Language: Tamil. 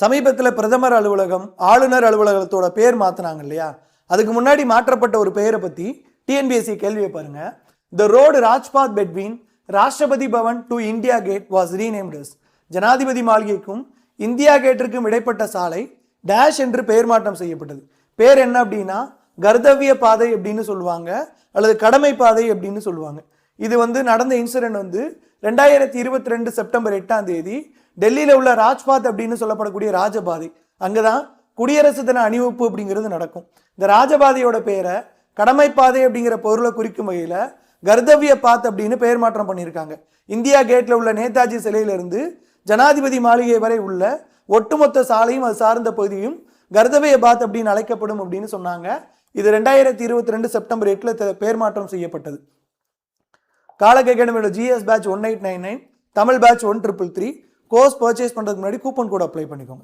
சமீபத்தில் பிரதமர் அலுவலகம் ஆளுநர் அலுவலகத்தோட பேர் மாற்றினாங்க இல்லையா? அதுக்கு முன்னாடி மாற்றப்பட்ட ஒரு பெயரை பற்றி டிஎன்பிஎஸ்சி கேள்வியை பாருங்க. The road Rajpath between Rashtrapati Bhavan to India gate was renamed as ஜனாதிபதி மாளிகைக்கும் இந்தியா கேட்டிற்கும் இடைப்பட்ட சாலை டேஷ் என்று பெயர் மாற்றம் செய்யப்பட்டது. பேர் என்ன அப்படின்னா கர்தவ்ய பாதை அப்படின்னு சொல்லுவாங்க அல்லது கடமை பாதை அப்படின்னு சொல்லுவாங்க. இது வந்து நடந்த இன்சிடென்ட் வந்து ரெண்டாயிரத்தி இருபத்தி ரெண்டு செப்டம்பர் எட்டாம் தேதி டெல்லியில் உள்ள ராஜ்பாத் அப்படின்னு சொல்லப்படக்கூடிய ராஜபாதை அங்கே தான் குடியரசு தின அணிவகுப்பு அப்படிங்கிறது நடக்கும். இந்த ராஜபாதையோட பேரை கடமைப்பாதை அப்படிங்கிற பொருளை குறிக்கும் வகையில் கர்தவிய பாத் அப்படின்னு பெயர் மாற்றம் பண்ணியிருக்காங்க. இந்தியா கேட்டில் உள்ள நேதாஜி சிலையிலிருந்து ஜனாதிபதி மாளிகை வரை உள்ள ஒட்டுமொத்த சாலையும் அது சார்ந்த பகுதியும் கர்தவிய பாத் அப்படின்னு அழைக்கப்படும் அப்படின்னு சொன்னாங்க. இது ரெண்டாயிரத்தி இருபத்தி ரெண்டு செப்டம்பர் எட்டில் பெயர் மாற்றம் செய்யப்பட்டது. காலக் அகாடமியோட GS batch one eight nine nine Tamil batch one triple three course purchase பண்ணுறதுக்கு முன்னாடி கூப்பன் கோட் அப்ளை பண்ணிக்கோங்க.